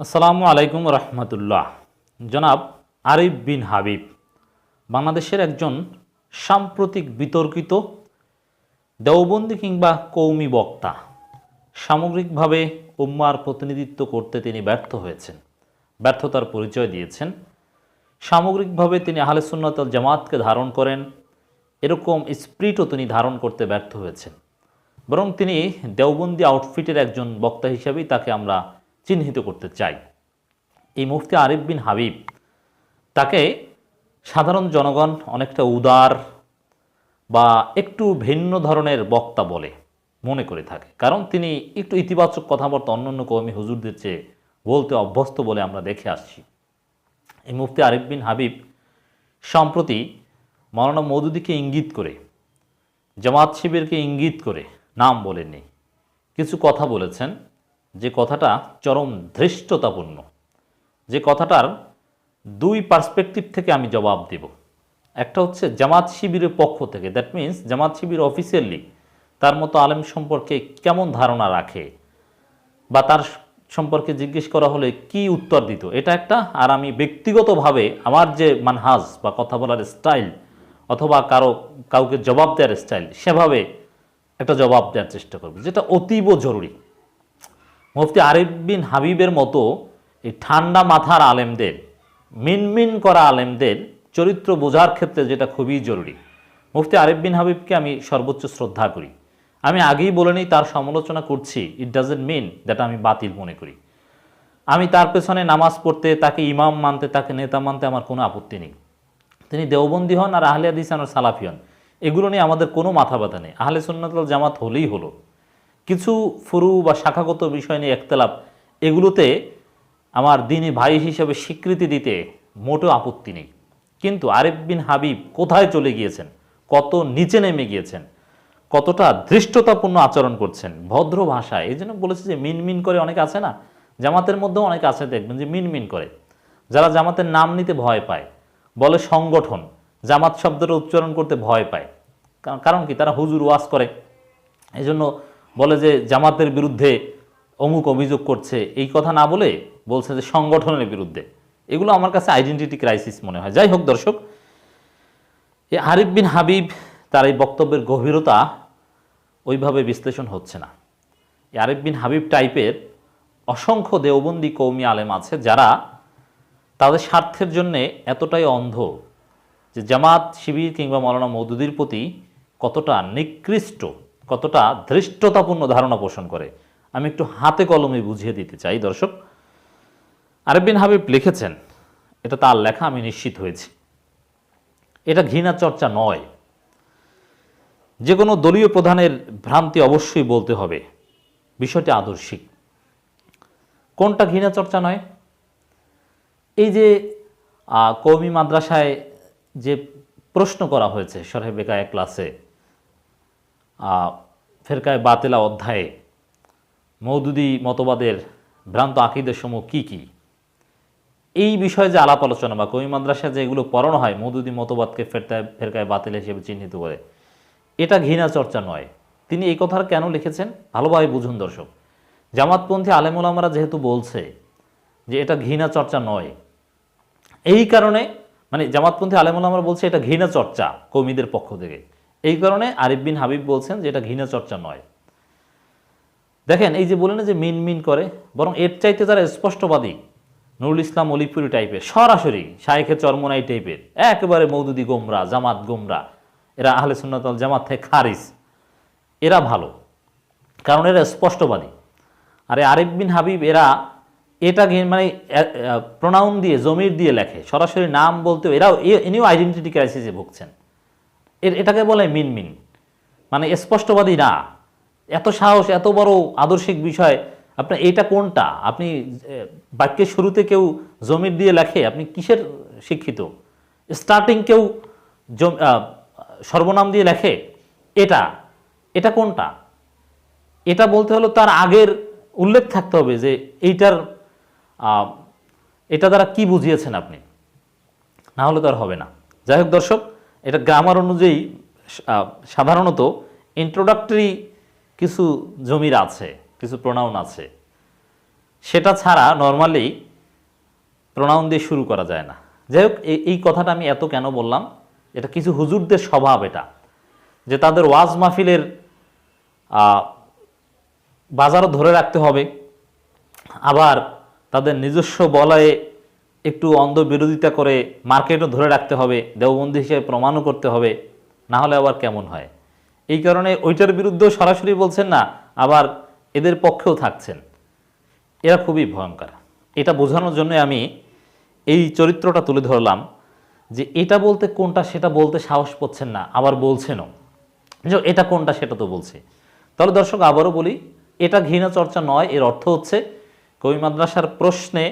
আসসালামু আলাইকুম রহমতুল্লাহ। জনাব আরিফ বিন হাবিব, বাংলাদেশের একজন সাম্প্রতিক বিতর্কিত, দেওবন্দি কিংবা কৌমি বক্তা। সামগ্রিকভাবে উম্মার প্রতিনিধিত্ব করতে তিনি ব্যর্থ হয়েছেন, ব্যর্থতার পরিচয় দিয়েছেন। সামগ্রিকভাবে তিনি আহলে সুন্নতল জামাতকে ধারণ করেন, এরকম স্প্রিটও তিনি ধারণ করতে ব্যর্থ হয়েছেন। বরং তিনি দেওবন্দি আউটফিটের একজন বক্তা হিসেবেই তাকে আমরা চিহ্নিত করতে চাই। এই মুফতি আরিফ বিন হাবিব, তাকে সাধারণ জনগণ অনেকটা উদার বা একটু ভিন্ন ধরনের বক্তা বলে মনে করে থাকে। কারণ তিনি একটু ইতিবাচক কথাবার্তা অন্যান্য কৌমি হুজুরদের চেয়ে বলতে অভ্যস্ত বলে আমরা দেখে আসছি। এই মুফতি আরিফ বিন হাবিব সম্প্রতি মৌলানা মৌদুদিকে ইঙ্গিত করে, জামাত শিবিরকে ইঙ্গিত করে নাম বলেননি। কিছু কথা বলেছেন। যে কথাটা চরম ধৃষ্টতাপূর্ণ, যে কথাটার দুই পার্সপেক্টিভ থেকে আমি জবাব দেব। একটা হচ্ছে জামাত শিবিরের পক্ষ থেকে that means Jamaat Shibir officially তার মতো আলেম সম্পর্কে কেমন ধারণা রাখে বা তার সম্পর্কে জিজ্ঞেস করা হলে কি উত্তর দিত? এটা একটা, আর আমি ব্যক্তিগতভাবে আমার যে মানহাজ বা কথা বলার স্টাইল অথবা কারও, কাউকে জবাব দেওয়ার স্টাইল সেভাবে একটা জবাব দেওয়ার চেষ্টা করব, যেটা অতীব জরুরি। মুফতি আরিফ বিন হাবিবের মতো এই ঠান্ডা মাথার আলেমদের, মিনমিন করা আলেমদের চরিত্র বোঝার ক্ষেত্রে যেটা খুবই জরুরি। মুফতি আরিফ বিন হাবিবকে আমি সর্বোচ্চ শ্রদ্ধা করি। আমি আগেই বলে নিই, তার সমালোচনা করছি ইট ডাজেন্ট মিন দ্যাট আমি বাতিল মনে করি। আমি তার পেছনে নামাজ পড়তে, তাকে ইমাম মানতে, তাকে নেতা মানতে আমার কোনো আপত্তি নেই। তিনি দেওবন্দি হন আর আহলে আদিস সালাফি হন। এগুলো নিয়ে আমাদের কোনো মাথা ব্যথা নেই। আহলে সুন্নাতল জামাত হলেই হলো। কিছু ফুরু বা শাখাগত বিষয় নিয়ে একতলাপ, এগুলোতে আমার দিনী ভাই হিসেবে স্বীকৃতি দিতে মোটেও আপত্তি নেই। কিন্তু আরিফ বিন হাবিব কোথায় চলে গিয়েছেন? কত নিচে নেমে গিয়েছেন? কতটা ধৃষ্টতাপূর্ণ আচরণ করছেন? ভদ্র ভাষায়, এই জন্য বলেছে যে মিনমিন করে অনেক আছে না? জামাতের মধ্যেও অনেক আছে, দেখবেন যে মিনমিন করে। যারা জামাতের নাম নিতে ভয় পায়, বলে সংগঠন, জামাত শব্দটা উচ্চারণ করতে ভয় পায়। কারণ- কি? তারা হুজুর ওয়াজ করে। এই জন্য বলে যে জামাতের বিরুদ্ধে অমুক অভিযোগ করছে, এই কথা না বলে বলছে যে সংগঠনের বিরুদ্ধে। এগুলো আমার কাছে আইডেন্টিটি ক্রাইসিস মনে হয়। যাই হোক দর্শক এই আরিফ বিন হাবিব তার এই বক্তব্যের গভীরতা ওইভাবে বিশ্লেষণ হচ্ছে না। এই আরিফ বিন হাবিব টাইপের অসংখ্য দেওবন্দি কৌমি আলেম আছে যারা তাদের স্বার্থের জন্যে এতটাই অন্ধ যে জামাত, শিবির কিংবা মৌলানা মৌদুদির প্রতি কতটা নিকৃষ্ট কতটা ধৃষ্টতাপূর্ণ ধারণা পোষণ করে। আমি একটু হাতে কলমে বুঝিয়ে দিতে চাই, দর্শক। আরিফ বিন হাবিব লিখেছেন, এটা তার লেখা, আমি নিশ্চিত হয়েছি। এটা ঘৃণা চর্চা নয়। যে কোনো দলীয় প্রধানের ভ্রান্তি অবশ্যই বলতে হবে। বিষয়টি আদর্শিক। কোনটা ঘৃণা চর্চা নয়? এই যে কৌমি মাদ্রাসায় যে প্রশ্ন করা হয়েছে সরহে বেকায় ক্লাসে ফেরকায় বাতেলা অধ্যায়ে মৌদুদি মতবাদের ভ্রান্ত আকিদের সমূহ কি কি? এই বিষয়ে যে আলাপ আলোচনা বা কবি মাদ্রাসা যে এগুলো পড়ানো হয়, মৌদুদি মতবাদকে ফেরতায়, ফেরকায় বাতিল হিসেবে চিহ্নিত করে, এটা ঘৃণা চর্চা নয়। তিনি এই কথার কেন লিখেছেন? ভালোভাবে বুঝুন দর্শক। জামাতপন্থী আলেমুলামারা যেহেতু বলছে যে এটা ঘৃণা চর্চা নয়, এই কারণে মানে জামাতপন্থী আলেমুলামারা বলছে এটা ঘৃণা চর্চা কৌমিদের পক্ষ থেকে। এই কারণে আরিফ বিন হাবিব বলছেন যে এটা ঘৃণা চর্চা নয়। দেখেন, এই যে বলেন যে মিন মিন করে, বরং এর চাইতে যারা স্পষ্টবাদী, নুরুল ইসলাম অলিপুরি টাইপের, সরাসরি শায়েখে চরমনাই টাইপের, একেবারে মৌদুদি গোমরা, জামাত গোমরা, এরা আহলে সুন্নাতল জামাত থেকে খারিজ, এরা ভালো, কারণ এরা স্পষ্টবাদী। আরে আরিফ বিন হাবিব, এরা এটা মানে প্রোনাউন দিয়ে, জমির দিয়ে লেখে, সরাসরি নাম বলতেও এরাও ইনিও আইডেন্টিটি ক্রাইসিসে ভুগছেন। এটাকে বলে মিন মিন স্পষ্টবাদী না। এত সাহস, এত বড় আদর্শিক বিষয় আপনার এটা কোনটা? আপনি বাক্যের শুরুতে কেউ জমির দিয়ে লেখে, আপনি কিসের শিক্ষিত? স্টার্টিং কেউ সর্বনাম দিয়ে লেখে, এটা এটা কোনটা? এটা বলতে হলো তার আগের উল্লেখ থাকতে হবে যে এইটার এটা দ্বারা কি বুঝিয়েছেন আপনি? না হলে তো আর হবে না। যাই হোক দর্শক এটা গ্রামার অনুযায়ী সাধারণত ইন্ট্রোডাক্টরি কিছু জমির আছে, কিছু প্রোনাউন আছে। সেটা ছাড়া নর্মালি প্রোনাউন দিয়ে শুরু করা যায় না। যাই হোক এই- কথাটা আমি এত কেন বললাম? এটা কিছু হুজুরদের স্বভাব এটা, যে তাদের ওয়াজ মাহফিলের বাজারও ধরে রাখতে হবে। আবার তাদের নিজস্ব বলয়ে একটু অন্ধ বিরোধিতা করে মার্কেটও ধরে রাখতে হবে, দেওবন্দি হিসেবে প্রমাণও করতে হবে, না হলে আবার কেমন হয়? এই কারণে ওইটার বিরুদ্ধেও সরাসরি বলছেন না, আবার এদের পক্ষেও থাকছেন। এরা খুবই ভয়ঙ্কর। এটা বোঝানোর জন্য আমি এই চরিত্রটা তুলে ধরলাম যে এটা বলতে কোনটা, সেটা বলতে সাহস পাচ্ছেন না, আবার বলছেনও। যে এটা কোনটা, সেটা তো বলছে। তাহলে দর্শক, আবারও বলি, এটা ঘৃণা চর্চা নয়, এর অর্থ হচ্ছে কবি মাদ্রাসার প্রশ্নে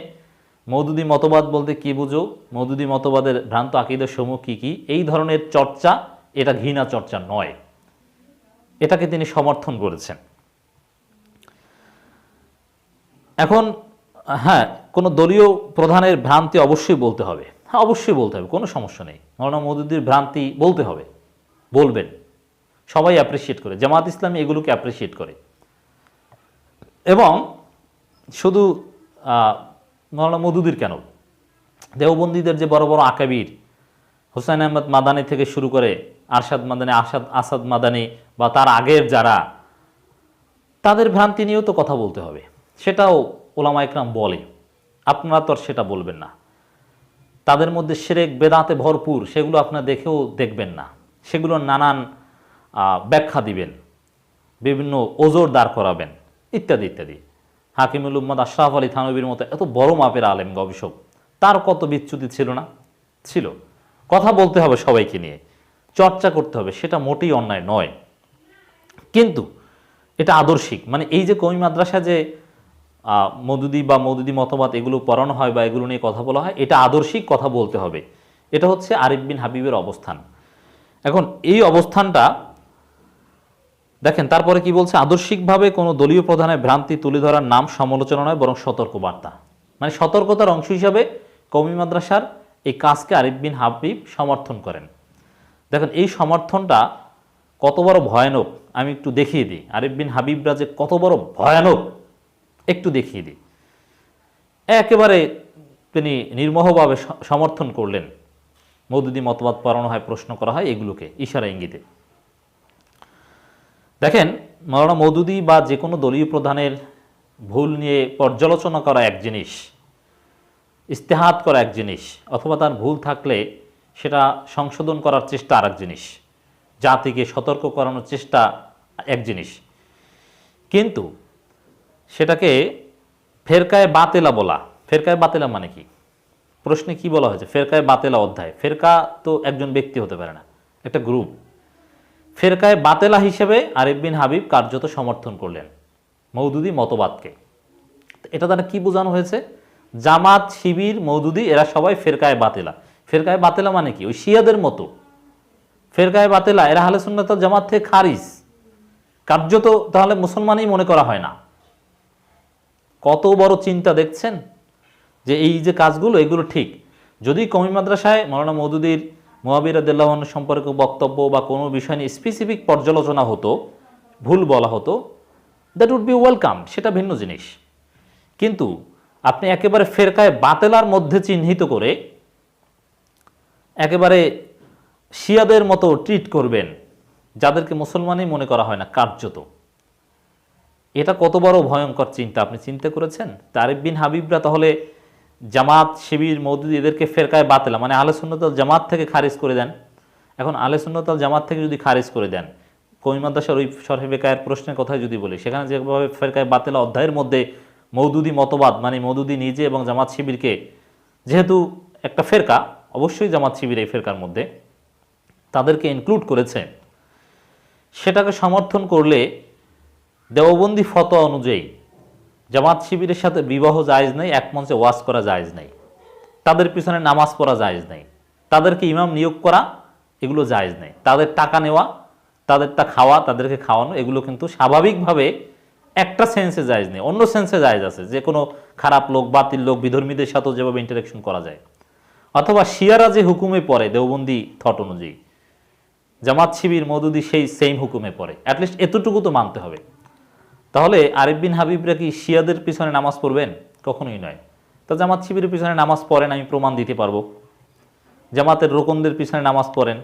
মৌদুদি মতবাদ বলতে কি বুঝো? মৌদুদি মতবাদের ভ্রান্ত আকিদের সমূহ কি কি? এই ধরনের চর্চা, এটা ঘৃণা চর্চা নয়। এটাকে তিনি সমর্থন করেছেন। এখন হ্যাঁ কোনো দলীয় প্রধানের ভ্রান্তি অবশ্যই বলতে হবে। হ্যাঁ অবশ্যই বলতে হবে, কোনো সমস্যা নেই। মৌলানা মৌদুদির ভ্রান্তি বলতে হবে, বলবেন। সবাই অ্যাপ্রিসিয়েট করে, জামাত ইসলামী এগুলোকে অ্যাপ্রিসিয়েট করে। এবং শুধু মৌলানা মধুদির কেন? দেওবন্দীদের যে বড় বড় আকাবির হোসেন আহমদ মাদানি থেকে শুরু করে আরশাদ মাদানি আসাদ আসাদ মাদানি বা তার আগের যারা, তাদের ভ্রান্তি নিয়েও তো কথা বলতে হবে। সেটাও ওলামা একরাম বলে। আপনারা তো আর সেটা বলবেন না। তাদের মধ্যে সেরেক বেদাতে ভরপুর, সেগুলো আপনারা দেখেও দেখবেন না। সেগুলোর নানান ব্যাখ্যা দিবেন। বিভিন্ন ওজোর দাঁড় করাবেন। ইত্যাদি ইত্যাদি। হাকিমুল উম্মদ আশরাফ আলী থানবির মতো এত বড় মাপের আলেম গবেষক, তার কত বিচ্যুতি ছিল না? ছিল। কথা বলতে হবে সবাইকে নিয়ে, চর্চা করতে হবে, সেটা মোটেই অন্যায় নয়। কিন্তু এটা আদর্শিক মানে এই যে কমি মাদ্রাসা যে মৌদুদি বা মদুদি মতবাদ এগুলো পড়ানো হয় বা এগুলো নিয়ে কথা বলা হয়, এটা আদর্শিক কথা বলতে হবে। এটা হচ্ছে আরিফ বিন হাবিবের অবস্থান। এখন এই অবস্থানটা দেখেন, তারপরে কি বলছে? আদর্শিকভাবে কোনো দলীয় প্রধানের ভ্রান্তি তুলে ধরার নাম সমালোচনা নয়, বরং সতর্ক বার্তা মানে সতর্কতার অংশ হিসাবে কওমি মাদ্রাসার এই কাজকে আরিফ বিন হাবিব সমর্থন করেন। দেখেন, এই সমর্থনটা কত বড় ভয়ানক, আমি একটু দেখিয়ে দিই। আরিফ বিন হাবিবরা যে কত বড় ভয়ানক, একটু দেখিয়ে দিই। একেবারে তিনি নির্মোহভাবে সমর্থন করলেন। মৌদুদি মতবাদ পড়ানো হয়, প্রশ্ন করা হয় এগুলোকে, ইশারা ইঙ্গিতে। দেখেন, মৌলানা মৌদুদি বা যে কোনো দলীয় প্রধানের ভুল নিয়ে পর্যালোচনা করা এক জিনিস, ইস্তেহাত করা এক জিনিস, অথবা তার ভুল থাকলে সেটা সংশোধন করার চেষ্টা আর এক জিনিস, জাতিকে সতর্ক করানোর চেষ্টা এক জিনিস। কিন্তু সেটাকে ফেরকায় বাতেলা বলা, ফেরকায় বাতেলা মানে কি? প্রশ্নে কি বলা হয়েছে? ফেরকায় বাতেলা অধ্যায়। ফেরকা তো একজন ব্যক্তি হতে পারে না, একটা গ্রুপ। ফেরকায় বাতেলা হিসেবে আরিফ বিন হাবিব কার্যত সমর্থন করলেন মৌদুদি মতবাদকে। এটা দ্বারা কি বোঝানো হয়েছে? জামাত, শিবির, মৌদুদি, এরা সবাই ফেরকায় বাতেলা। ফেরকায় বাতেলা মানে কি? ওই শিয়াদের মতো। ফেরকায় বাতেলা, এরা হালে সুন্নাত জামাত থেকে খারিজ। কার্যত তাহলে মুসলমানই মনে করা হয় না। কত বড় চিন্তা দেখছেন? যে এই যে কাজগুলো, এগুলো ঠিক। যদি কমি মাদ্রাসায় মৌলানা মৌদুদির মোয়াবির আদাল্লাহ সম্পর্কে বক্তব্য বা কোনো বিষয় নিয়ে স্পেসিফিক পর্যালোচনা হতো, ভুল বলা হতো দ্যাট উড বি ওয়েলকাম সেটা ভিন্ন জিনিস। কিন্তু আপনি একেবারে ফেরকায় বাতেলার মধ্যে চিহ্নিত করে একেবারে শিয়াদের মতো ট্রিট করবেন, যাদেরকে মুসলমানই মনে করা হয় না, কার্যত। এটা কত বড় ভয়ঙ্কর চিন্তা, আপনি চিন্তা করেছেন? তারিফ বিন হাবিবরা তাহলে জামাত শিবির মৌদুদি এদেরকে ফেরকায় বাতেলা। মানে আলে সুন্নতাল জামাত থেকে খারিজ করে দেন। এখন আলে সুন্নতাল জামাত থেকে যদি খারিজ করে দেন কমি মাদ্রাসার ওই সরহে বেকায়ের প্রশ্নের কথাই যদি বলি, সেখানে যেভাবে ফেরকায় বাতেলা অধ্যায়ের মধ্যে মৌদুদি মতবাদ মানে মৌদুদি নিজে এবং জামাত শিবিরকে, যেহেতু একটা ফেরকা, অবশ্যই জামাত শিবির এই ফেরকার মধ্যে, তাদেরকে ইনক্লুড করেছে। সেটাকে সমর্থন করলে দেওবন্দি ফতোয়া অনুযায়ী জামাত শিবিরের সাথে বিবাহ জায়েজ নেই, এক মঞ্চে ওয়াজ করা জায়েজ নেই। তাদের পিছনে নামাজ পড়া জায়েজ নেই। তাদেরকে ইমাম নিয়োগ করা, এগুলো জায়জ নেই। তাদের টাকা নেওয়া তাদেরটা খাওয়া, তাদেরকে খাওয়ানো, এগুলো কিন্তু স্বাভাবিকভাবে একটা সেন্সে জায়েজ নেই। অন্য সেন্সে জায়েজ আছে। যে কোনো খারাপ লোক, বাতিল লোক, বিধর্মীদের সাথেও যেভাবে ইন্টারাকশন করা যায়। অথবা শিয়ারা যে হুকুমে পড়ে, দেওবন্দি থট অনুযায়ী, জামাত শিবির, মদুদি সেই সেম হুকুমে পড়ে। অ্যাটলিস্ট এতটুকু তো মানতে হবে। তাহলে আরিফ বিন হাবিবরা কি শিয়াদের পিছনে নামাজ পড়বেন? কখনোই নয়। তো জামাত শিবিরের পিছনে নামাজ পড়েন, আমি প্রমাণ দিতে পারব। জামাতের রোকনদের পিছনে নামাজ পড়েন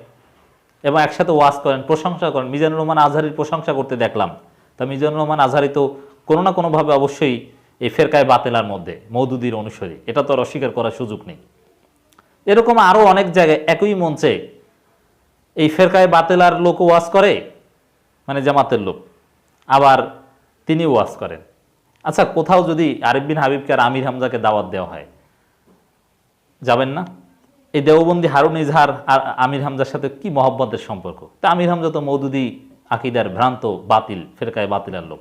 এবং একসাথে ওয়াজ করেন, প্রশংসা করেন। মিজানুর রহমান আজহারির প্রশংসা করতে দেখলাম। তা মিজানুর রহমান আজহারি তো কোনো না কোনোভাবে অবশ্যই এই ফেরকায় বাতেলার মধ্যে মৌদুদির অনুসারী। এটা তো আর অস্বীকার করার সুযোগ নেই। এরকম আরও অনেক জায়গায় একই মঞ্চে এই ফেরকায় বাতেলার লোক ওয়াজ করে মানে জামাতের লোক। আবার তিনি ওয়াজ করেন। আচ্ছা কোথাও যদি আরিফ বিন হাবিবকে আর আমির হামজাকে দাওয়াত দেওয়া হয়, যাবেন না? এই দেওবন্দি হারুন ইজহার আর আমির হামজার সাথে কি মহব্বতের সম্পর্ক? তা আমির হামজা তো মৌদুদি আকিদার ভ্রান্ত, বাতিল, ফেরকায় বাতিলার লোক।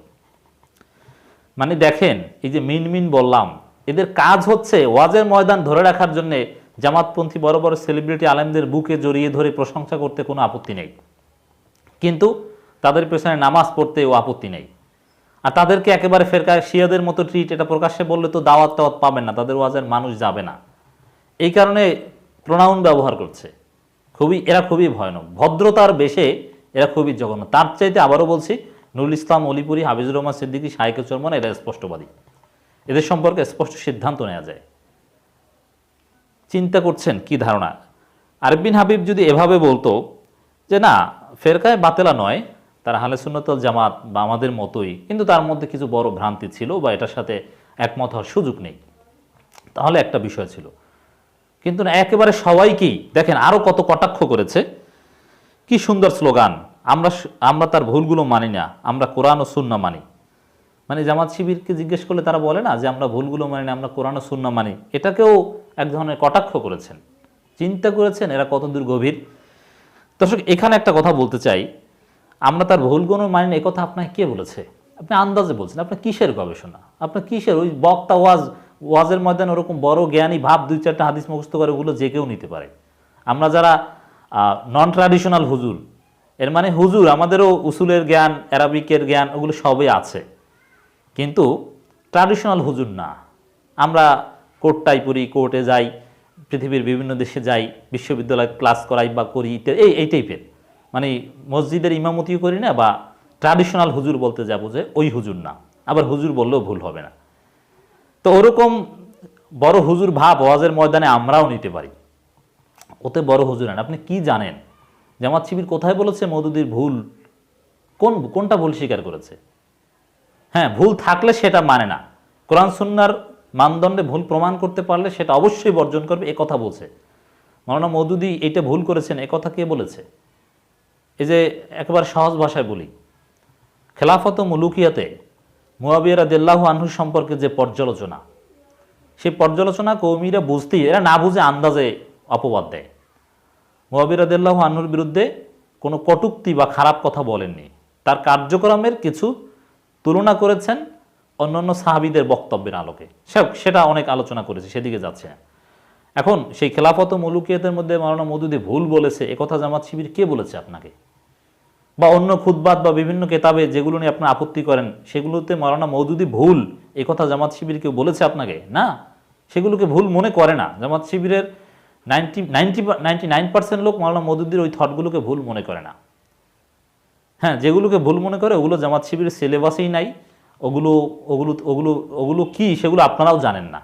মানে দেখেন, এই যে মিন মিন বললাম, এদের কাজ হচ্ছে ওয়াজের ময়দান ধরে রাখার জন্য জামাতপন্থী বড় বড় সেলিব্রিটি আলেমদের বুকে জড়িয়ে ধরে প্রশংসা করতে কোনো আপত্তি নেই। কিন্তু তাদের পেছনে নামাজ পড়তেও আপত্তি নেই। আর তাদেরকে একেবারে ফেরকায় শিয়াদের মতো ট্রিট এটা প্রকাশ্যে বললে তো দাওয়াত টাওয়াত পাবেন না, তাদের ওয়াজের মানুষ যাবে না। এই কারণে প্রোনাউন ব্যবহার করছে। খুবই, এরা খুবই ভয়ানক। ভদ্রতার বেশে এরা খুবই জঘন্য। তার চাইতে আবারও বলছি, নুরুল ইসলাম, অলিপুরি, হাফিজুর রহমান, সিদ্দিকী শাহেকে চরমন, এরা স্পষ্টবাদী। এদের সম্পর্কে স্পষ্ট সিদ্ধান্ত নেওয়া যায়। চিন্তা করছেন কি ধারণা? আরবিন হাবিব যদি এভাবে বলতো যে না, ফেরকায় বাতেলা নয় তার হালে সুন্নতল জামাত বা আমাদের মতোই, কিন্তু তার মধ্যে কিছু বড় ভ্রান্তি ছিল বা এটার সাথে একমত হওয়ার সুযোগ নেই। তাহলে একটা বিষয় ছিল। কিন্তু না, একেবারে সবাইকেই, দেখেন আরও কত কটাক্ষ করেছে, কি সুন্দর স্লোগান, আমরা আমরা তার ভুলগুলো মানি না, আমরা কোরআন ও সুন্না মানি। মানে জামাত শিবিরকে জিজ্ঞেস করলে তারা বলে না যে, আমরা ভুলগুলো মানি না, আমরা কোরআন ও সুন্না মানি। এটাকেও এক ধরনের কটাক্ষ করেছেন। চিন্তা করেছেন, এরা কত দূর গভীর? দর্শক, এখানে একটা কথা বলতে চাই। আমরা তার ভুলগুলো মানি না কথা আপনাকে কে বলেছে? আপনি আন্দাজে বলছেন, আপনার কিসের গবেষণা? আপনার কিসের ওই বক্তা ওয়াজ, ওয়াজের ময়দানে ওরকম বড় জ্ঞানী ভাব দুই চারটা হাদিস মুখস্থ করে, ওগুলো যে কেউ নিতে পারে। আমরা যারা নন ট্র্যাডিশনাল হুজুর, এর মানে হুজুর, আমাদেরও উসুলের জ্ঞান, অ্যারাবিকের জ্ঞান, ওগুলো সবই আছে। কিন্তু ট্র্যাডিশনাল হুজুর না। আমরা কোর্টটাই পড়ি কোর্টে যাই, পৃথিবীর বিভিন্ন দেশে যাই, বিশ্ববিদ্যালয়ে ক্লাস করাই বা করি, এই এই টাইপের মানে মসজিদের ইমামতিও করি না বা ট্রাডিশনাল হুজুর বলতে যাব যে ওই হুজুর না। আবার হুজুর বললেও ভুল হবে না। তো ওরকম বড় হুজুর ভাব ওয়াজের ময়দানে আমরাও নিতে পারি। ওতে বড় হুজুর নেন আপনি কি জানেন? জামাত শিবির কোথায় বলেছে মৌদুদির ভুল? কোন, কোনটা ভুল স্বীকার করেছে? হ্যাঁ ভুল থাকলে সেটা মানে না। কোরআন সুন্নার মানদণ্ডে ভুল প্রমাণ করতে পারলে সেটা অবশ্যই বর্জন করবে, এ কথা বলছে। মৌলানা মৌদুদি এটা ভুল করেছেন, এ কথা কে বলেছে? এই যে একেবারে সহজ ভাষায় বলি, খেলাফত মুলুকিয়াতে মুয়াবিয়া দেল্লাহু আনহু সম্পর্কে যে পর্যালোচনা, সেই পর্যালোচনা কৌমিরা বুঝতেই, এরা না বুঝে আন্দাজে অপবাদ দেয়। মুয়াবিয়া দেল্লাহু আনহুর বিরুদ্ধে কোনো কটুক্তি বা খারাপ কথা বলেননি। তার কার্যক্রমের কিছু তুলনা করেছেন অন্যান্য সাহাবিদের বক্তব্যের আলোকে। সেটা অনেক আলোচনা করেছে, সেদিকে যাচ্ছে। এখন সেই খেলাফত মুলুকিয়াতের মধ্যে মাওলানা মদুদি ভুল বলেছে, একথা জামাত শিবির কে বলেছে আপনাকে? বা অন্য খুদবাত বা বিভিন্ন কেতাবে যেগুলো নিয়ে আপনার আপত্তি করেন, সেগুলোতে মাওলানা মৌদুদি ভুল। এ কথা জামাত শিবির কেউ বলেছে আপনাকে? না। সেগুলোকে ভুল মনে করে না। জামাত শিবিরের ninety ninety ninety nine percent লোক মাওলানা মৌদুদির ওই থটগুলোকে ভুল মনে করে না। হ্যাঁ যেগুলোকে ভুল মনে করে ওগুলো জামাত শিবিরের সিলেবাসেই নাই। ওগুলো ওগুলো ওগুলো ওগুলো কি সেগুলো আপনারাও জানেন না।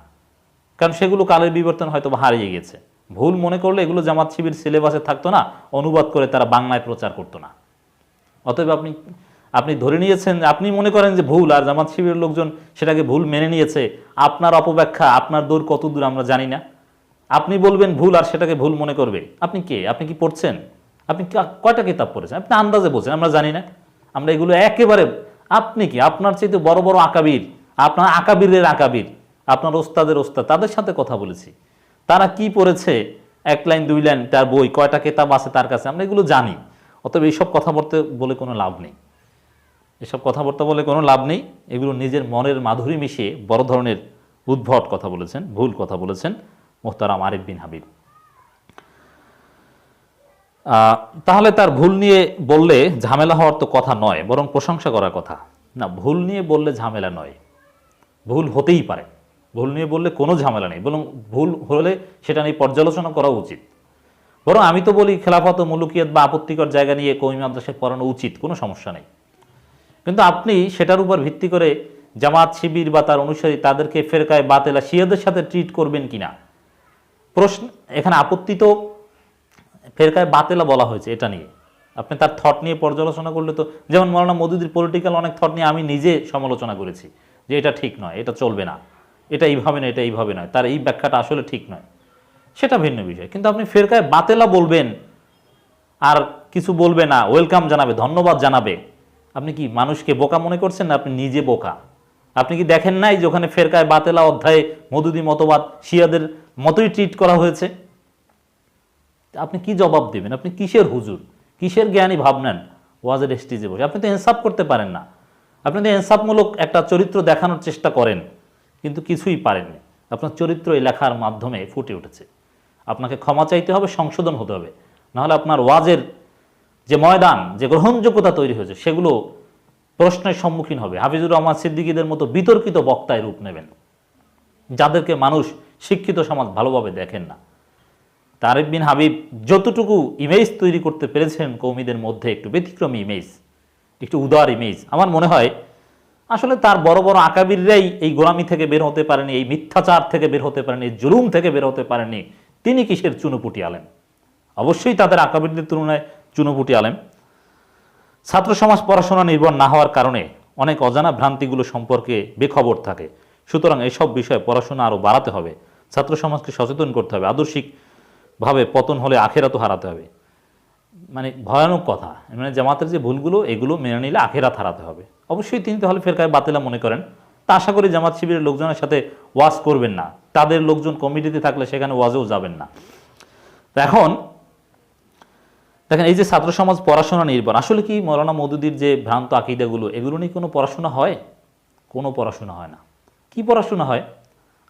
কারণ সেগুলো কালের বিবর্তন হয়তো হারিয়ে গেছে। ভুল মনে করলে এগুলো জামাত শিবির সিলেবাসে থাকতো না। অনুবাদ করে তারা বাংলায় প্রচার করতো না। অতএব আপনি আপনি ধরে নিয়েছেন, আপনি মনে করেন যে ভুল আর জামাত শিবিরের লোকজন সেটাকে ভুল মেনে নিয়েছে। আপনার অপব্যাখ্যা, আপনার দূর কত দূর আমরা জানি না। আপনি বলবেন ভুল আর সেটাকে ভুল মনে করবে। আপনি কে? আপনি কি পড়ছেন? আপনি কয়টা কিতাব পড়েছেন? আপনি আন্দাজে বলছেন, আমরা জানি না। আমরা এগুলো একেবারে, আপনি কি? আপনার চাইতে বড় বড় আকাবির, আপনার আকাবিরের আকাবির, আপনার ওস্তাদের ওস্তাদ, তাদের সাথে কথা বলেছি। তারা কি পড়েছে? এক লাইন, দুই লাইন, তার বই, কয়টা কেতাব আছে তার কাছে? আমরা এগুলো জানি। অতএব এইসব কথা বলতে বলে কোনো লাভ নেই। এসব কথাবার্তা বলে কোনো লাভ নেই। এগুলো নিজের মনের মাধুরী মিশিয়ে বড় ধরনের উদ্ভট কথা বলেছেন, ভুল কথা বলেছেন মোহতারাম আরিফ বিন হাবিব। তাহলে তার ভুল নিয়ে বললে ঝামেলা হওয়ার তো কথা নয়, বরং প্রশংসা করার কথা। না, ভুল নিয়ে বললে ঝামেলা নয়। ভুল হতেই পারে। ভুল নিয়ে বললে কোনো ঝামেলা নেই, বরং ভুল হলে সেটা নিয়ে পর্যালোচনা করা উচিত। বরং আমি তো বলি খেলাফত ও মুলুকিয়াত বা আপত্তিকর জায়গা নিয়ে কৌমি মাদ্রাসায় পড়ানো উচিত, কোনো সমস্যা নেই। কিন্তু আপনি সেটার উপর ভিত্তি করে জামাত, শিবির বা তার অনুসারী তাদেরকে ফেরকায় বাতেলা শিয়াদের সাথে ট্রিট করবেন কিনা? প্রশ্ন, এখানে আপত্তি তো ফেরকায় বাতেলা বলা হয়েছে এটা নিয়ে। আপনি তার থট নিয়ে পর্যালোচনা করলে তো, যেমন মৌলানা মদুদির পলিটিক্যাল অনেক থট নিয়ে আমি নিজে সমালোচনা করেছি যে এটা ঠিক নয়, এটা চলবে না। এটা এইভাবে নয়, এটা এইভাবে নয়। তার এই ব্যাখ্যাটা আসলে ঠিক নয়। সেটা ভিন্ন বিষয়। কিন্তু আপনি ফেরকায় বাতেলা বলবেন আর কিছু বলবে না, ওয়েলকাম জানাবে, ধন্যবাদ জানাবে। আপনি কি মানুষকে বোকা মনে করছেন না আপনি নিজে বোকা? আপনি কি দেখেন নাই যে ওখানে ফেরকায় বাতেলা অধ্যায়ে মধুদি মতবাদ শিয়াদের মতোই ট্রিট করা হয়েছে? আপনি কি জবাব দেবেন? আপনি কিসের হুজুর? কিসের জ্ঞানী ভাবনেন? ওয়াজের স্টেজে বসে। আপনি তো ইনসাফ করতে পারেন না। আপনি তো ইনসাফমূলক একটা চরিত্র দেখানোর চেষ্টা করেন, কিন্তু কিছুই পারেননি। আপনার চরিত্র এই লেখার মাধ্যমে ফুটে উঠেছে। আপনাকে ক্ষমা চাইতে হবে, সংশোধন হতে হবে। নাহলে আপনার ওয়াজের যে ময়দান, যে গ্রহণযোগ্যতা তৈরি হয়েছে, সেগুলো প্রশ্নের সম্মুখীন হবে। হাফিজুর রহমান সিদ্দিকীদের মতো বিতর্কিত বক্তায় রূপ নেবেন। যাদেরকে মানুষ শিক্ষিত সমাজ ভালোভাবে দেখেন না। তারেক বিন হাবিব যতটুকু ইমেজ তৈরি করতে পেরেছেন, কৌমিদের মধ্যে একটু ব্যতিক্রমী ইমেজ, একটু উদার ইমেজ, আমার মনে হয় আসলে তার বড় বড় আকাবিররাই এই গোলামি থেকে বের হতে পারেনি, এই মিথ্যাচার থেকে বের হতে পারেনি, এই জুলুম থেকে বের হতে পারেনি। তিনি কিসের চুনোপুটি আলেন অবশ্যই তাদের আকাবিরদের তুলনায় চুনোপুটি আলেম। ছাত্র সমাজ পড়াশোনা নির্ভর না হওয়ার কারণে অনেক অজানা ভ্রান্তিগুলো সম্পর্কে বেখবর থাকে। সুতরাং এসব বিষয়ে পড়াশোনা আরও বাড়াতে হবে। ছাত্র সমাজকে সচেতন করতে হবে। আদর্শিকভাবে পতন হলে আখেরাতও হারাতে হবে। মানে ভয়ানক কথা। মানে জামাতের যে ভুলগুলো, এগুলো মেনে নিলে আখেরাত হারাতে হবে। অবশ্যই তিনি তাহলে ফেরকায় বাতিলা মনে করেন। তা আশা করি জামাত শিবিরের লোকজনের সাথে ওয়াজ করবেন না। তাদের লোকজন কমিটিতে থাকলে সেখানে ওয়াজেও যাবেন না। এখন দেখেন, এই যে ছাত্র সমাজ পড়াশোনা নির্ভর, আসলে কি মৌলানা মদুদির যে ভ্রান্ত আকিদাগুলো, এগুলো নিয়ে কোনো পড়াশোনা হয়? কোনো পড়াশোনা হয় না। কি পড়াশোনা হয়?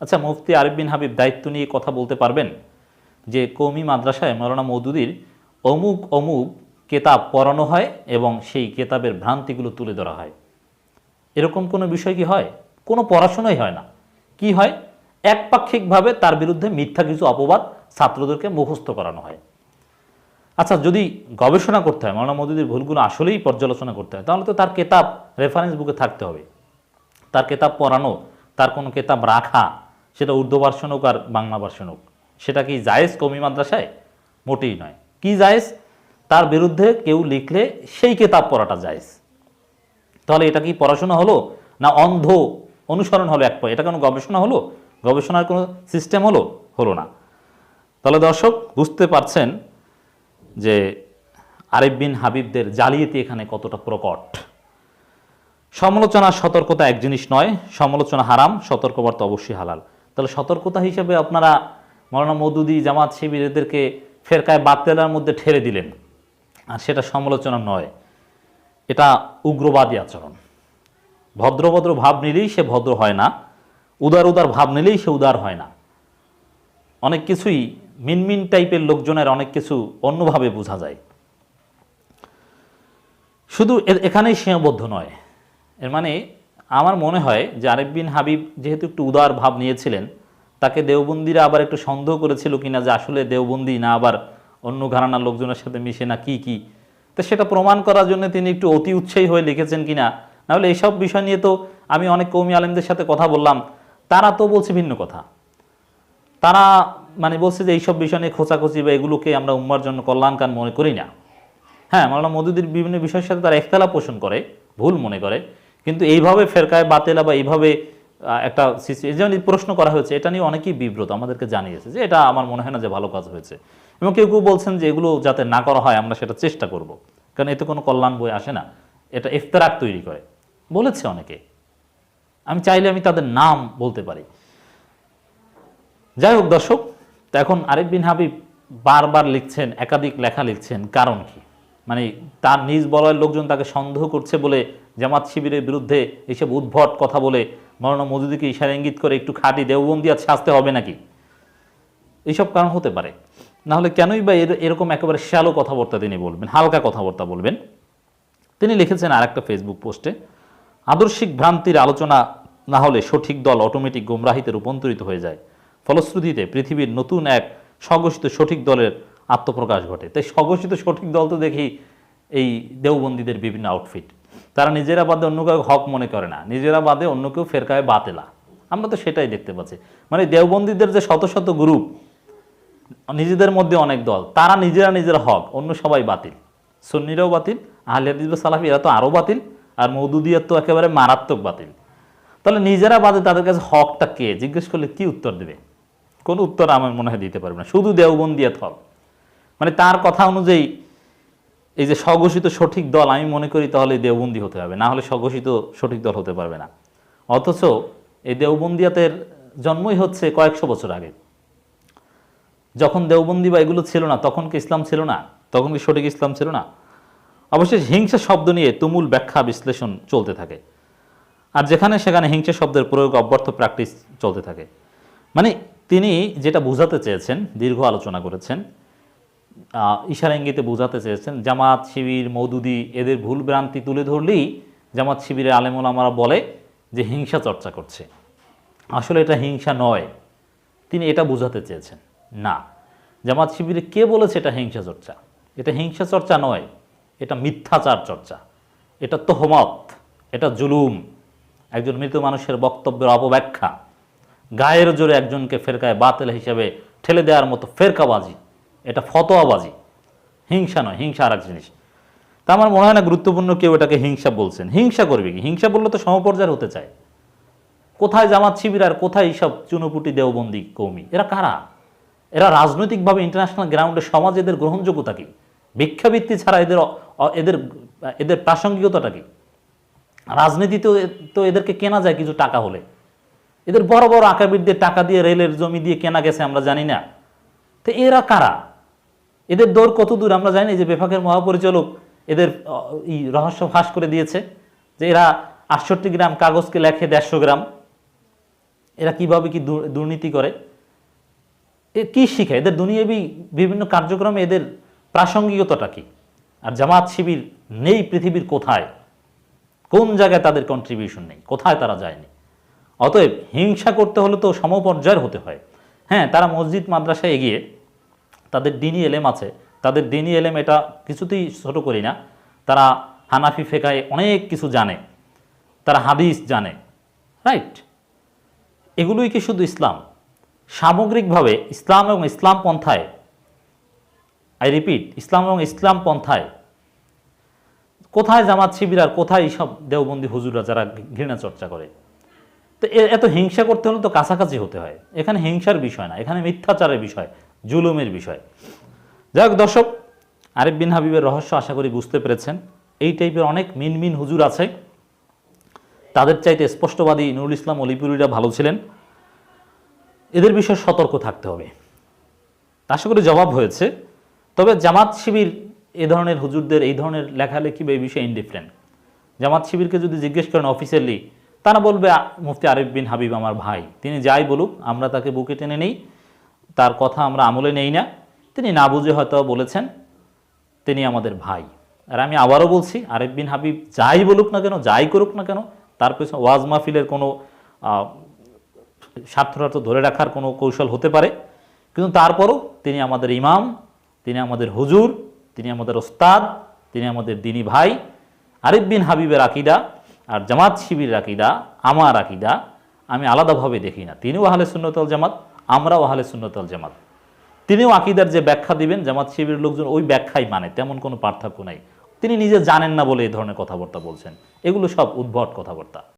আচ্ছা মুফতি আরিফ বিন হাবিব দায়িত্ব নিয়ে কথা বলতে পারবেন যে কৌমি মাদ্রাসায় মৌলানা মদুদির অমুক অমুক কেতাব পড়ানো হয় এবং সেই কেতাবের ভ্রান্তিগুলো তুলে ধরা হয়। এরকম কোনো বিষয় কি হয়? কোনো পড়াশোনাই হয় না। কি হয়? একপাক্ষিকভাবে তার বিরুদ্ধে মিথ্যা কিছু অপবাদ ছাত্রদেরকে মুখস্থ করানো হয়। আচ্ছা যদি গবেষণা করতে হয়, মৌলানা মদুদির ভুলগুলো আসলেই পর্যালোচনা করতে হয়, তাহলে তো তার কেতাব রেফারেন্স বুকে থাকতে হবে। তার কেতাব পড়ানো, তার কোনো কেতাব রাখা, সেটা উর্দু ভার্সন হোক আর বাংলা ভার্সন হোক, সেটা কি জায়েজ কমি মাদ্রাসায়? মোটেই নয়। কি জায়েজ? তার বিরুদ্ধে কেউ লিখলে সেই কেতাব পড়াটা জায়েজ। তাহলে এটা কি পড়াশোনা হলো না অন্ধ অনুসরণ হলো এক এটা কোনো গবেষণা হলো? গবেষণার কোনো সিস্টেম হলো? হলো না। তাহলে দর্শক, বুঝতে পারছেন যে আরিফ বিন হাবিবদের জালিয়াতি এখানে কতটা প্রকট। সমালোচনা সতর্কতা এক জিনিস নয়, সমালোচনা হারাম, সতর্কবার্তা অবশ্যই হালাল। তাহলে সতর্কতা হিসেবে আপনারা মৌলানা মদুদি জামাত শিবির এদেরকে ফেরকায় বাতেলার মধ্যে ঠেলে দিলেন। আর সেটা সমালোচনা নয়, এটা উগ্রবাদী আচরণ। ভদ্রভদ্র ভাব নিলেই সে ভদ্র হয় না। উদার উদার ভাব নিলেই সে উদার হয় না। অনেক কিছুই মিনমিন টাইপের লোকজনের অনেক কিছু অন্যভাবে বোঝা যায়। শুধু এখানেই সীমাবদ্ধ নয়। এর মানে আমার মনে হয় যে আরেফ বিন হাবিব যেহেতু একটু উদার ভাব নিয়েছিলেন, তাকে দেওবন্দিরা আবার একটু সন্দেহ করেছিল কিনা যে আসলে দেওবন্দি না আবার অন্য ঘরানার লোকজনের সাথে মিশে না কি কি? তো সেটা প্রমাণ করার জন্য তিনি একটু অতি উৎসাহী হয়ে লিখেছেন কিনা? নাহলে এইসব বিষয় নিয়ে তো আমি অনেক কৌমি আলেমদের সাথে কথা বললাম। তারা তো বলছে ভিন্ন কথা। তারা মানে বলছে যে এইসব বিষয় নিয়ে খোঁচাখুচি বা এগুলোকে আমরা উম্মার জন্য কল্যাণকান মনে করি না। হ্যাঁ মাওলানা মদুদির বিভিন্ন বিষয়ের সাথে তারা একতলা পোষণ করে, ভুল মনে করে। কিন্তু এইভাবে ফেরকায় বাতেলা বা এইভাবে একটা যেমন প্রশ্ন করা হয়েছে, এটা নিয়ে অনেকেই বিব্রত, আমাদেরকে জানিয়েছে যে এটা আমার মনে হয় না যে ভালো কাজ হয়েছে। এবং কেউ কেউ বলছেন যে এগুলো যাতে না করা হয়, আমরা সেটা চেষ্টা করব। কারণ এতে কোনো কল্যাণ বই আসে না। এটা ইফতারাক তৈরি করে। বলেছে অনেকে। আমি চাইলে আমি তাদের নাম বলতে পারি। যাই হোক দর্শক, তো এখন আরিফ বিন হাবিব বারবার লিখছেন, একাধিক লেখা লিখছেন, কারণ কি? মানে তার নিজ বলয়ের লোকজন তাকে সন্দেহ করছে বলে জামাত শিবিরের বিরুদ্ধে এইসব উদ্ভট কথা বলে মৌলানা মজুদিকে ইশারা ইঙ্গিত করে একটু খাঁটি দেওবন্দি আর সাজতে হবে নাকি? এইসব কারণ হতে পারে। নাহলে কেনই বা এরকম একেবারে শ্যালো কথাবার্তা তিনি বলবেন, হালকা কথাবার্তা বলবেন। তিনি লিখেছেন আরেকটা ফেসবুক পোস্টে আদর্শিক ভ্রান্তির আলোচনা না হলে সঠিক দল অটোমেটিক গোমরাহিতে রূপান্তরিত হয়ে যায়। ফলশ্রুতিতে পৃথিবীর নতুন এক স্বঘোষিত সঠিক দলের আত্মপ্রকাশ ঘটে। তাই স্বঘোষিত সঠিক দল তো দেখি এই দেওবন্দীদের বিভিন্ন আউটফিট তারা নিজেরা বাদে অন্য কাউকে হক মনে করে না। নিজেরা বাদে অন্য কেউ ফেরকায় বাতেলা। আমরা তো সেটাই দেখতে পাচ্ছি। মানে দেওবন্দীদের যে শত শত গ্রুপ নিজেদের মধ্যে অনেক দল, তারা নিজেরা নিজেরা হক, অন্য সবাই বাতিল। সুন্নিরাও বাতিল, আহলে হাদিস বা এরা তো আরও বাতিল। আর মৌদুদিয়ার তো একেবারে মারাত্মক বাতিল। তাহলে নিজেরা বাদে তাদের কাছে হকটা কে? জিজ্ঞেস করলে কি উত্তর দেবে? কোনো উত্তর আমার মনে হয় দিতে পারবে না। শুধু দেওবন্দিয়াত হক মানে তার কথা অনুযায়ী এই যে স্বঘোষিত সঠিক দল, আমি মনে করি তাহলে দেওবন্দি হতে হবে। না হলে স্বঘোষিত সঠিক দল হতে পারবে না। অথচ এই দেওবন্দিয়াতের জন্মই হচ্ছে কয়েকশো বছর আগে। যখন দেওবন্দি বা এগুলো ছিল না, তখন কি ইসলাম ছিল না? তখন কি সঠিক ইসলাম ছিল না? অবশ্যই হিংসা শব্দ নিয়ে তুমুল ব্যাখ্যা বিশ্লেষণ চলতে থাকে। আর যেখানে সেখানে হিংসা শব্দের প্রয়োগ অব্যর্থ প্র্যাকটিস চলতে থাকে। মানে তিনি যেটা বোঝাতে চেয়েছেন, দীর্ঘ আলোচনা করেছেন ইশারা ইঙ্গিতে বোঝাতে চেয়েছেন, জামাত শিবির মৌদুদি এদের ভুল ভ্রান্তি তুলে ধরলেই জামাত শিবিরের আলেমুল আমরা বলে যে হিংসা চর্চা করছে। আসলে এটা হিংসা নয়। তিনি এটা বোঝাতে চেয়েছেন। না। জামাত শিবিরে কে বলেছে এটা হিংসা চর্চা? এটা হিংসা চর্চা নয়। এটা মিথ্যাচার চর্চা, এটা তোহমত, এটা জুলুম, একজন মৃত মানুষের বক্তব্যের অপব্যাখ্যা, গায়ের জোরে একজনকে ফেরকায় বাতিল হিসেবে ঠেলে দেওয়ার মতো ফেরকাবাজি, এটা ফতোয়াবাজি, হিংসা নয়, হিংসা আর এক জিনিস। তা আমার মনে হয় না গুরুত্বপূর্ণ কেউ এটাকে হিংসা বলছেন। হিংসা করবে কি? হিংসা বললে তো সমপর্যায়ের হতে চায়। কোথায় জামাত শিবির আর কোথায় এইসব চুনোপুটি দেওবন্দি কৌমি? এরা কারা? এরা রাজনৈতিকভাবে ইন্টারন্যাশনাল গ্রাউন্ডে সমাজ এদের গ্রহণযোগ্যতা কি? ভিক্ষাবৃত্তি ছাড়া এদের এদের এদের প্রাসঙ্গিকতাটা কি? রাজনীতিতেও তো এদেরকে কেনা যায় কিছু টাকা হলে। এদের বড় বড় আঁকাবিদদের টাকা দিয়ে রেলের জমি দিয়ে কেনা গেছে আমরা জানি না। তো এরা কারা? এদের দৌড় কত দূর আমরা জানি যে বেফাকের মহাপরিচালক এদের আহ, ই রহস্য ফাঁস করে দিয়েছে যে এরা আটষট্টি গ্রাম কাগজকে লেখে দেড়শো গ্রাম। এরা কীভাবে কি দুর্নীতি করে? এ কী শিখে এদের দুনিয়াবি বিভিন্ন কার্যক্রমে এদের প্রাসঙ্গিকতাটা কি? আর জামাত শিবির নেই পৃথিবীর কোথায়? কোন জায়গায় তাদের কন্ট্রিবিউশন নেই? কোথায় তারা যায়নি? অতএব হিংসা করতে হলে তো সমপর্যায়ের হতে হয়। হ্যাঁ তারা মসজিদ, মাদ্রাসায় এগিয়ে তাদের দিনই এলেম আছে। তাদের দিনই এলেম এটা কিছুতেই ছোট করি না। তারা হানাফি ফেকায় অনেক কিছু জানে। তারা হাদিস জানে। রাইট এগুলোই কি শুধু ইসলাম? সামগ্রিকভাবে ইসলাম এবং ইসলাম পন্থায় আই রিপিট ইসলাম এবং ইসলাম পন্থায়। কোথায় জামাত শিবির আর কোথায় এইসব দেওবন্দি হুজুরা যারা ঘৃণা চর্চা করে? তো এত হিংসা করতে হলে তো কাছাকাছি হতে হয়। এখানে হিংসার বিষয় না, এখানে মিথ্যাচারের বিষয়, জুলুমের বিষয়। যাই হোক দর্শক, আরিফ বিন হাবিবের রহস্য আশা করি বুঝতে পেরেছেন। এই টাইপের অনেক মিন মিন হুজুর আছে। তাদের চাইতে স্পষ্টবাদী নুরুল ইসলাম অলিপুরিরা ভালো ছিলেন। এদের বিষয়ে সতর্ক থাকতে হবে। আশা করি জবাব হয়েছে। তবে জামাত শিবির এ ধরনের হুজুরদের, এই ধরনের লেখালেখি বা এই বিষয়ে ইনডিফারেন্ট জামাত শিবিরকে যদি জিজ্ঞেস করেন অফিসিয়ালি তারা বলবে মুফতি আরিফ বিন হাবিব আমার ভাই। তিনি যাই বলুক, আমরা তাকে বুকে টেনে নেই। তার কথা আমরা আমলে নেই না। তিনি না বুঝে হয়তো বলেছেন, তিনি আমাদের ভাই। আর আমি আবারও বলছি, আরিফ বিন হাবিব যাই বলুক না কেন, যাই করুক না কেন, তার পেছনে ওয়াজ মাহফিলের কোনো স্বার্থরার্থ ধরে রাখার কোনো কৌশল হতে পারে। কিন্তু তারপরও তিনি আমাদের ইমাম তিনি আমাদের হুজুর, তিনি আমাদের ওস্তাদ, তিনি আমাদের দিনী ভাই, আরিফ বিন হাবিবের আকিদা আর জামাত শিবির আকিদা, আমার আকিদা, আমি আলাদাভাবে দেখি না। তিনিও আহলে সুন্নতল জামাত, আমরাও আহলে সুন্নতল জামাত। তিনিও আকিদার যে ব্যাখ্যা দিবেন, জামাত শিবির লোকজন ওই ব্যাখ্যাই মানে তেমন কোনো পার্থক্য নাই। তিনি নিজে জানেন না বলে এই ধরনের কথাবার্তা বলছেন। এগুলো সব উদ্ভট কথাবার্তা।